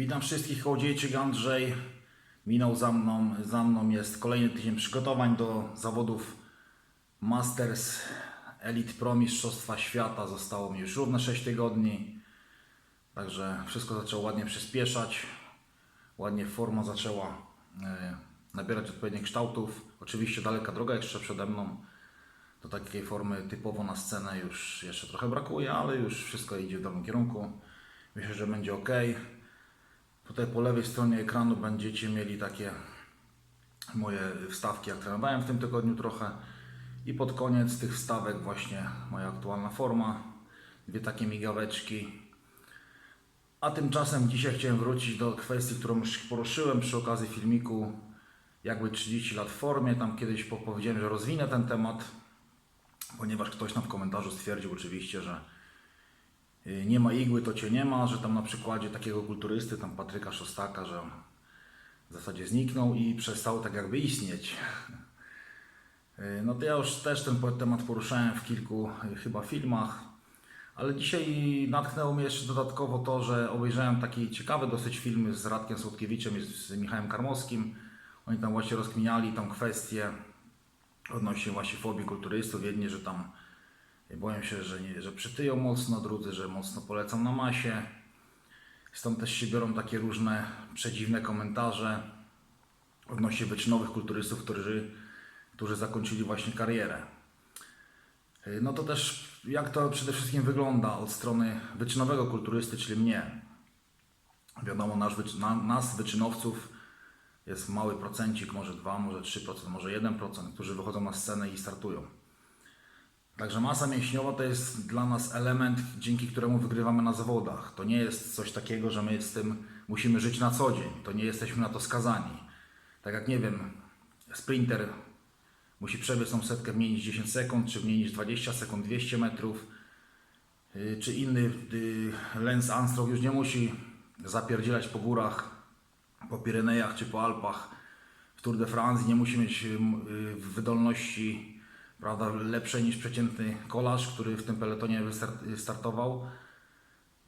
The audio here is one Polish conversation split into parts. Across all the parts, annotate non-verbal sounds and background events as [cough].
Witam wszystkich, Kołodziejczyk Andrzej. Minął za mną, za mną jest kolejny tydzień przygotowań do zawodów Masters Elite Pro Mistrzostwa Świata. Zostało mi już równe 6 tygodni. Także wszystko zaczęło ładnie przyspieszać. Ładnie forma zaczęła e, nabierać odpowiednich kształtów. Oczywiście daleka droga jeszcze przede mną. Do takiej formy typowo na scenę już jeszcze trochę brakuje, ale już wszystko idzie w dobrym kierunku. Myślę, że będzie ok. Tutaj po lewej stronie ekranu będziecie mieli takie moje wstawki, jak trenowałem w tym tygodniu trochę. I pod koniec tych wstawek właśnie moja aktualna forma. Dwie takie migaweczki. A tymczasem dzisiaj chciałem wrócić do kwestii, którą już poruszyłem przy okazji filmiku jakby 30 lat w formie. Tam kiedyś po- powiedziałem, że rozwinę ten temat, ponieważ ktoś tam w komentarzu stwierdził oczywiście, że nie ma igły, to cię nie ma, że tam na przykładzie takiego kulturysty, tam Patryka Szostaka, że w zasadzie zniknął i przestał tak jakby istnieć. Y, No to ja już też ten temat poruszałem w kilku y, chyba filmach, ale dzisiaj natknęło mnie jeszcze dodatkowo to, że obejrzałem taki ciekawy dosyć film z Radkiem Słodkiewiczem i z Michałem Karmowskim. Oni tam właśnie rozkminiali tą kwestię odnośnie właśnie fobii kulturystów. Jedni, że tam boją się, że, nie, że przytyją mocno, drudzy, że mocno polecą na masie. Stąd też się biorą takie różne przedziwne komentarze odnośnie wyczynowych kulturystów, którzy, którzy zakończyli właśnie karierę. Yy, No to też jak to przede wszystkim wygląda od strony wyczynowego kulturysty, czyli mnie. Wiadomo, nasz, nas wyczynowców jest mały procencik, może 2, może 3%, może 1%, którzy wychodzą na scenę i startują. Także masa mięśniowa to jest dla nas element, dzięki któremu wygrywamy na zawodach. To nie jest coś takiego, że my z tym musimy żyć na co dzień. To nie jesteśmy na to skazani. Tak jak nie wiem, sprinter musi przebiec tą setkę mniej niż 10 sekund, czy mniej niż 20 sekund, 200 metrów, yy, czy inny yy, Lance Armstrong już nie musi zapierdzielać po górach, po Pirenejach czy po Alpach w Tour de France, nie musi mieć yy, wydolności prawda, lepszej niż przeciętny kolarz, który w tym peletonie startował.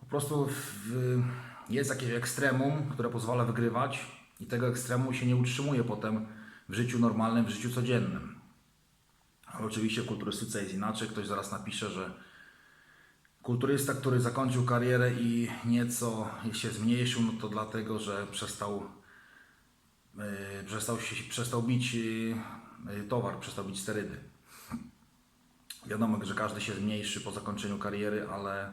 Po prostu w, jest jakieś ekstremum, które pozwala wygrywać i tego ekstremu się nie utrzymuje potem w życiu normalnym, w życiu codziennym. Ale oczywiście w kulturystyce jest inaczej. Ktoś zaraz napisze, że kulturysta, który zakończył karierę i nieco się zmniejszył, no to dlatego, że przestał, yy, przestał, się, przestał bić yy, towar, przestał bić sterydy. Wiadomo, że każdy się zmniejszy po zakończeniu kariery, ale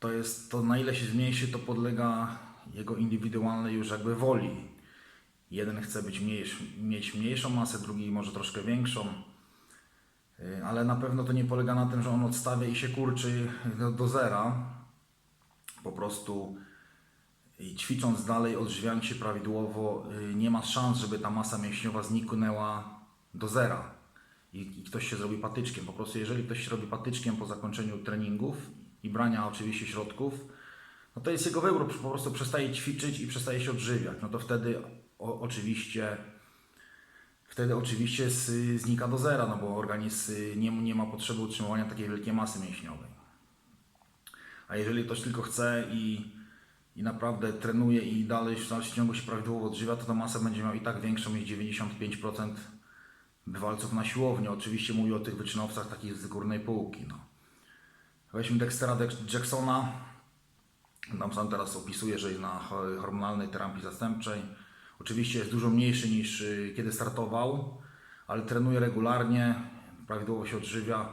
to jest to, na ile się zmniejszy, to podlega jego indywidualnej już jakby woli. Jeden chce być mniejszy, mieć mniejszą masę, drugi może troszkę większą, Yy, ale na pewno to nie polega na tym, że on odstawia i się kurczy do, do zera. Po prostu i ćwicząc dalej, odżywiając się prawidłowo, yy, nie ma szans, żeby ta masa mięśniowa zniknęła do zera i, i ktoś się zrobi patyczkiem. Po prostu jeżeli ktoś się robi patyczkiem po zakończeniu treningów i brania oczywiście środków, no to jest jego wybór, po prostu przestaje ćwiczyć i przestaje się odżywiać. No to wtedy o, oczywiście wtedy oczywiście znika do zera, no bo organizm nie, nie ma potrzeby utrzymywania takiej wielkiej masy mięśniowej. A jeżeli ktoś tylko chce i, i naprawdę trenuje i dalej w dalszym ciągu się prawidłowo odżywia, to ta masa będzie miał i tak większą niż 95% bywalców na siłowni. Oczywiście mówię o tych wyczynowcach takich z górnej półki. No. Weźmy Dextera Dex- Jacksona. Tam sam teraz opisuje, że jest na ho- hormonalnej terapii zastępczej. Oczywiście jest dużo mniejszy niż y, kiedy startował, ale trenuje regularnie, prawidłowo się odżywia.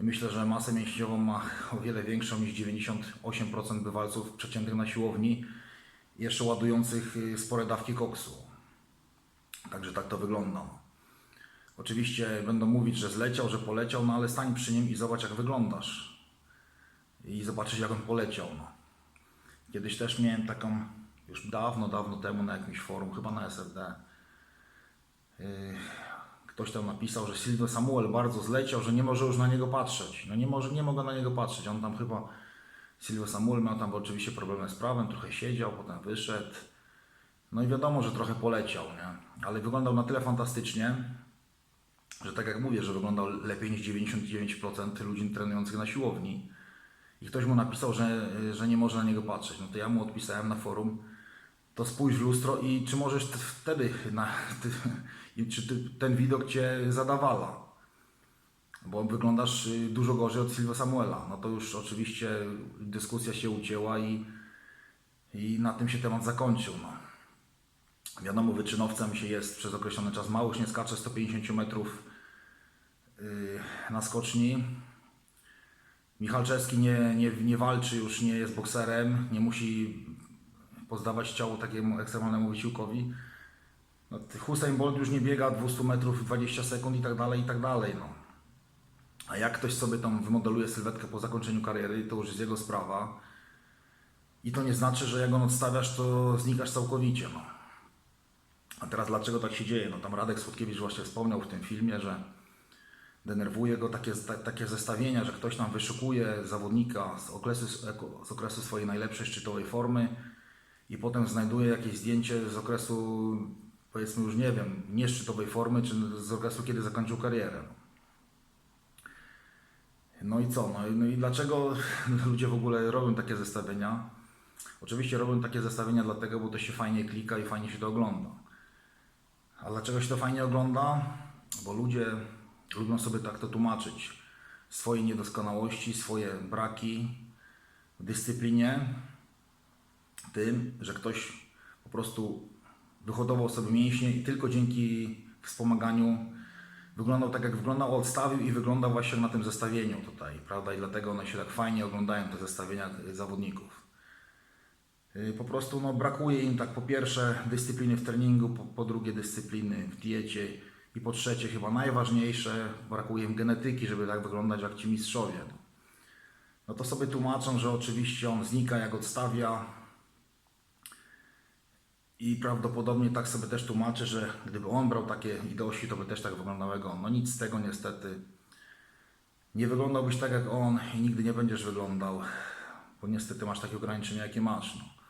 I myślę, że masę mięśniową ma o wiele większą niż 98% bywalców przeciętnych na siłowni, jeszcze ładujących y, spore dawki koksu. Także tak to wygląda. Oczywiście będą mówić, że zleciał, że poleciał, no ale stań przy nim i zobacz jak wyglądasz. I zobaczysz jak on poleciał. No. Kiedyś też miałem taką, już dawno, dawno temu na jakimś forum, chyba na SRD. Yy, Ktoś tam napisał, że Silvio Samuel bardzo zleciał, że nie może już na niego patrzeć. No nie, może, nie mogę na niego patrzeć. On tam chyba, Silvio Samuel miał tam oczywiście problemy z prawem, trochę siedział, potem wyszedł. No i wiadomo, że trochę poleciał, nie? Ale wyglądał na tyle fantastycznie, że tak jak mówię, że wyglądał lepiej niż 99% ludzi trenujących na siłowni. i ktoś mu napisał, że, że nie może na niego patrzeć. No to ja mu odpisałem na forum, to spójrz w lustro i czy możesz wtedy, na, ty, czy ty, ten widok cię zadawala. Bo wyglądasz y, dużo gorzej od Silva Samuela. No to już oczywiście dyskusja się ucięła i, i na tym się temat zakończył. No. Wiadomo, wyczynowcem się jest przez określony czas mało, nie skacze 150 metrów yy, na skoczni. Michalczewski nie, nie, nie walczy, już nie jest bokserem, nie musi pozdawać ciało takiemu ekstremalnemu wysiłkowi. No, Hussein Bolt już nie biega 200 metrów w 20 sekund i tak dalej, i tak dalej. No. A jak ktoś sobie tam wymodeluje sylwetkę po zakończeniu kariery, to już jest jego sprawa. I to nie znaczy, że jak on odstawiasz, to znikasz całkowicie. No. A teraz dlaczego tak się dzieje? No tam Radek Słodkiewicz właśnie wspomniał w tym filmie, że denerwuje go takie, ta, takie zestawienia, że ktoś tam wyszukuje zawodnika z okresu, z okresu swojej najlepszej szczytowej formy i potem znajduje jakieś zdjęcie z okresu, powiedzmy już nie wiem, nieszczytowej formy, czy z okresu, kiedy zakończył karierę. No i co? No i, no i dlaczego [laughs] ludzie w ogóle robią takie zestawienia? Oczywiście robią takie zestawienia dlatego, bo to się fajnie klika i fajnie się to ogląda. A dlaczego się to fajnie ogląda? Bo ludzie lubią sobie tak to tłumaczyć. Swoje niedoskonałości, swoje braki w dyscyplinie tym, że ktoś po prostu wyhodował sobie mięśnie i tylko dzięki wspomaganiu wyglądał tak jak wyglądał, odstawił i wyglądał właśnie na tym zestawieniu tutaj, prawda? I dlatego one się tak fajnie oglądają, te zestawienia zawodników. Y, Po prostu no, brakuje im tak po pierwsze dyscypliny w treningu, po, po drugie dyscypliny w diecie i po trzecie chyba najważniejsze, brakuje im genetyki, żeby tak wyglądać jak ci mistrzowie. No to sobie tłumaczą, że oczywiście on znika jak odstawia i prawdopodobnie tak sobie też tłumaczy, że gdyby on brał takie idości, to by też tak wyglądał jak on. No nic z tego niestety. Nie wyglądałbyś tak jak on i nigdy nie będziesz wyglądał, bo niestety masz takie ograniczenia, jakie masz. No.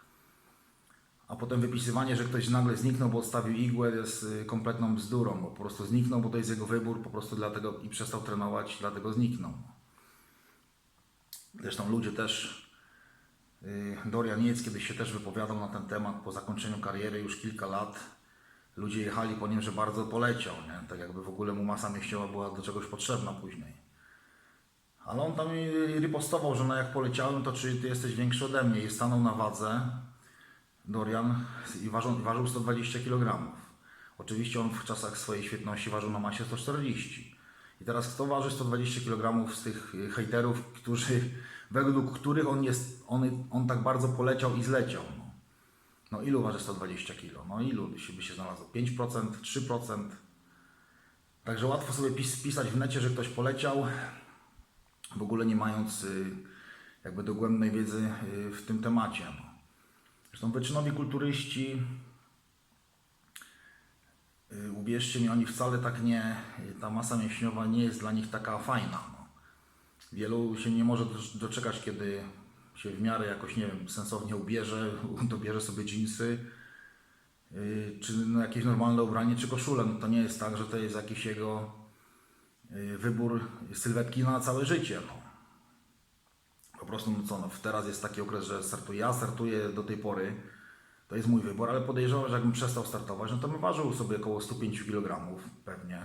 A potem wypisywanie, że ktoś nagle zniknął, bo odstawił igłę, jest y, kompletną bzdurą, bo po prostu zniknął, bo to jest jego wybór, po prostu dlatego i przestał trenować, dlatego zniknął. Zresztą ludzie też, y, Dorian Niec kiedyś się też wypowiadał na ten temat po zakończeniu kariery już kilka lat. Ludzie jechali po nim, że bardzo poleciał, nie? tak jakby w ogóle mu masa mięśniowa była do czegoś potrzebna później. Ale on tam ripostował, że no jak poleciałem, to czy ty jesteś większy ode mnie i stanął na wadze Dorian i ważył, ważył 120 kg. Oczywiście on w czasach swojej świetności ważył na masie 140. I teraz kto waży 120 kg z tych y, hejterów, którzy, [laughs] według których on, jest, on, on tak bardzo poleciał i zleciał? No, no ilu waży 120 kg? No ilu by się znalazło? 5%, 3%? Także łatwo sobie pis, pisać w necie, że ktoś poleciał, w ogóle nie mając y, jakby dogłębnej wiedzy y, w tym temacie. No. Zresztą wyczynowi kulturyści, y, uwierzcie mi, oni wcale tak nie, ta masa mięśniowa nie jest dla nich taka fajna. No. Wielu się nie może doc- doczekać, kiedy się w miarę jakoś, nie wiem, sensownie ubierze, [laughs] dobierze sobie dżinsy, y, czy no jakieś normalne ubranie, czy koszulę. No to nie jest tak, że to jest jakiś jego y, wybór sylwetki na całe życie. No. Po prostu, no co, no, teraz jest taki okres, że startuję. Ja startuję do tej pory, to jest mój wybór, ale podejrzewam, że jakbym przestał startować, no to bym ważył sobie około 105 kg pewnie.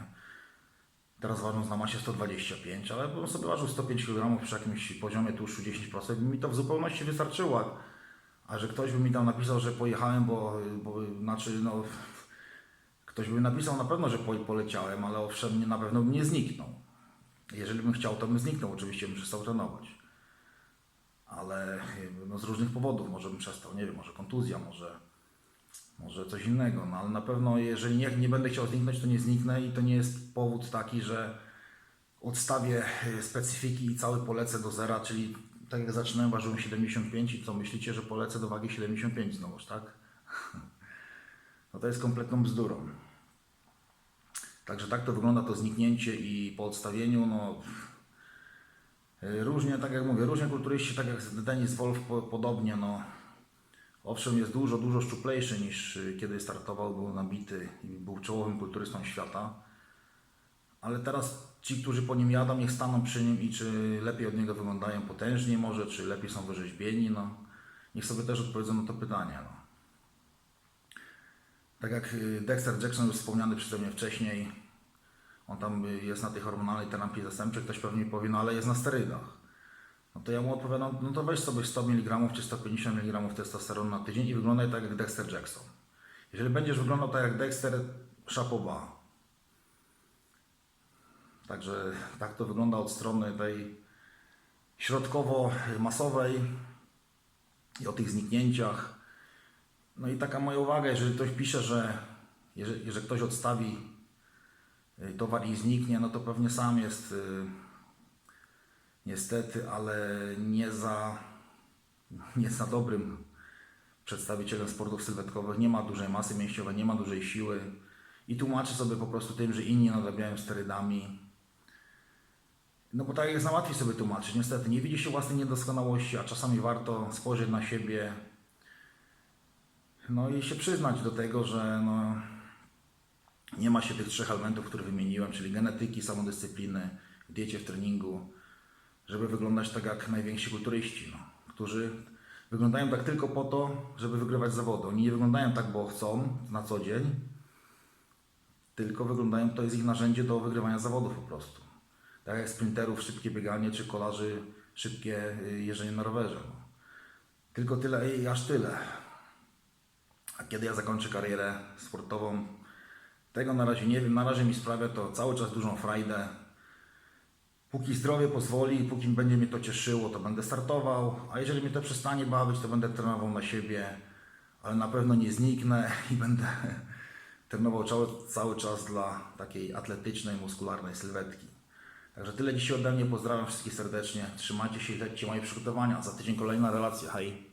Teraz ważąc na masie 125, ale bym sobie ważył 105 kg przy jakimś poziomie tłuszczu 10%, by mi to w zupełności wystarczyło. A że ktoś by mi tam napisał, że pojechałem, bo, bo znaczy, no, ktoś by napisał na pewno, że po- poleciałem, ale owszem, na pewno bym nie zniknął. Jeżeli bym chciał, to bym zniknął, oczywiście bym przestał trenować ale no, z różnych powodów, może bym przestał, nie wiem, może kontuzja, może, może coś innego, no ale na pewno jeżeli nie, nie będę chciał zniknąć, to nie zniknę i to nie jest powód taki, że odstawię y, specyfiki i cały polecę do zera, czyli tak jak zaczynałem ważyłem 75 i co myślicie, że polecę do wagi 75 znowuż, tak? [laughs] No to jest kompletną bzdurą. Także tak to wygląda to zniknięcie i po odstawieniu, no Różnie, tak jak mówię, różnie kulturyści, tak jak Denis Wolf po, podobnie, no owszem jest dużo, dużo szczuplejszy niż y, kiedy startował, był nabity i był czołowym kulturystą świata, Ale teraz ci, którzy po nim jadą, niech staną przy nim i czy lepiej od niego wyglądają potężnie może, czy lepiej są wyrzeźbieni, no. Niech sobie też odpowiedzą na to pytanie, no. Tak jak y, Dexter Jackson już wspomniany przeze mnie wcześniej, on tam jest na tej hormonalnej terapii zastępczej, ktoś pewnie powie, no ale jest na sterydach. No to ja mu odpowiadam, no to weź sobie 100 mg czy 150 mg testosteronu na tydzień i wyglądaj tak jak Dexter Jackson. Jeżeli będziesz wyglądał tak jak Dexter, szapoba. Także tak to wygląda od strony tej środkowo-masowej i o tych zniknięciach. No i taka moja uwaga, jeżeli ktoś pisze, że jeżeli, jeżeli ktoś odstawi towar i zniknie, no to pewnie sam jest y, niestety, ale nie za, nie za dobrym przedstawicielem sportów sylwetkowych. Nie ma dużej masy mięśniowej, nie ma dużej siły i tłumaczy sobie po prostu tym, że inni nadrabiają sterydami. No bo tak jest najłatwiej sobie tłumaczyć. Niestety nie widzi się własnej niedoskonałości, a czasami warto spojrzeć na siebie no i się przyznać do tego, że no, nie ma się tych trzech elementów, które wymieniłem, czyli genetyki, samodyscypliny, w diecie, w treningu, żeby wyglądać tak jak najwięksi kulturyści, no, którzy wyglądają tak tylko po to, żeby wygrywać zawody. Oni nie wyglądają tak, bo chcą na co dzień, tylko wyglądają, to jest ich narzędzie do wygrywania zawodów po prostu. Tak jak sprinterów szybkie bieganie, czy kolarzy szybkie y, jeżdżenie na rowerze. No. Tylko tyle i aż tyle. A kiedy ja zakończę karierę sportową, tego na razie nie wiem. Na razie mi sprawia to cały czas dużą frajdę. Póki zdrowie pozwoli, póki będzie mnie to cieszyło, to będę startował. A jeżeli mnie to przestanie bawić, to będę trenował na siebie, ale na pewno nie zniknę i będę [laughs] trenował cały, cały czas dla takiej atletycznej, muskularnej sylwetki. Także tyle dzisiaj ode mnie. Pozdrawiam wszystkich serdecznie. Trzymajcie się i lećcie moje przygotowania. Za tydzień kolejna relacja. Hej!